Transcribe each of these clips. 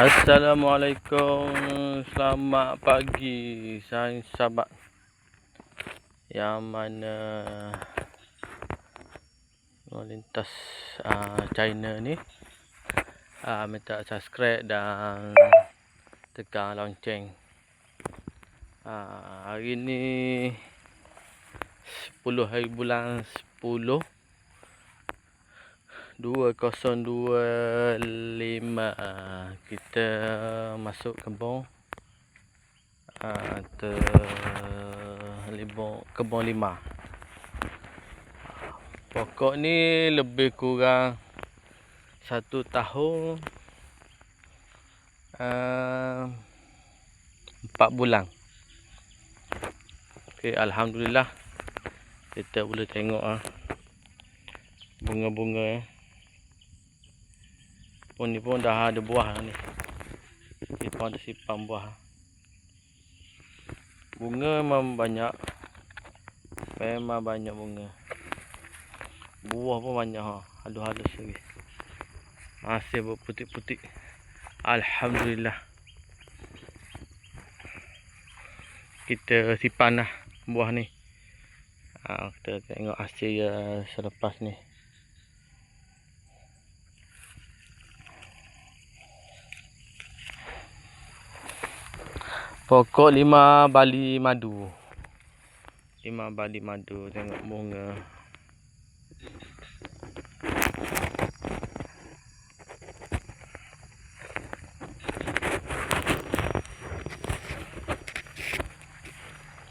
Assalamualaikum. Selamat pagi. Saya sahabat Yang mana Melintas uh, China ni uh, Minta subscribe dan Tekan lonceng. Uh, Hari ni 10 hari bulan 10 2025 kita masuk kebun. Uh, ter libur kebun lima. Pokok ni lebih kurang satu tahun uh, empat bulan. Ok Alhamdulillah. Kita boleh tengok ah bunga-bunga eh pun ni pun dah ada buah ni. Ni pun ada sipam buah. Bunga memang banyak. Memang banyak bunga. Buah pun banyak ha. Halus-halus lagi. Masih berputik-putik. Alhamdulillah. Kita simpan lah buah ni. Ha, kita tengok hasil selepas ni. Pokok lima bali madu. Lima bali madu tengok bunga.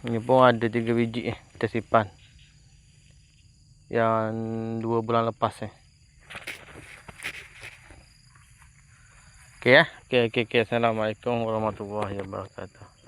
Ini pun ada tiga biji eh, kita simpan. Yang dua bulan lepas eh. Okey ya. Okey okey okey. Assalamualaikum warahmatullahi wabarakatuh.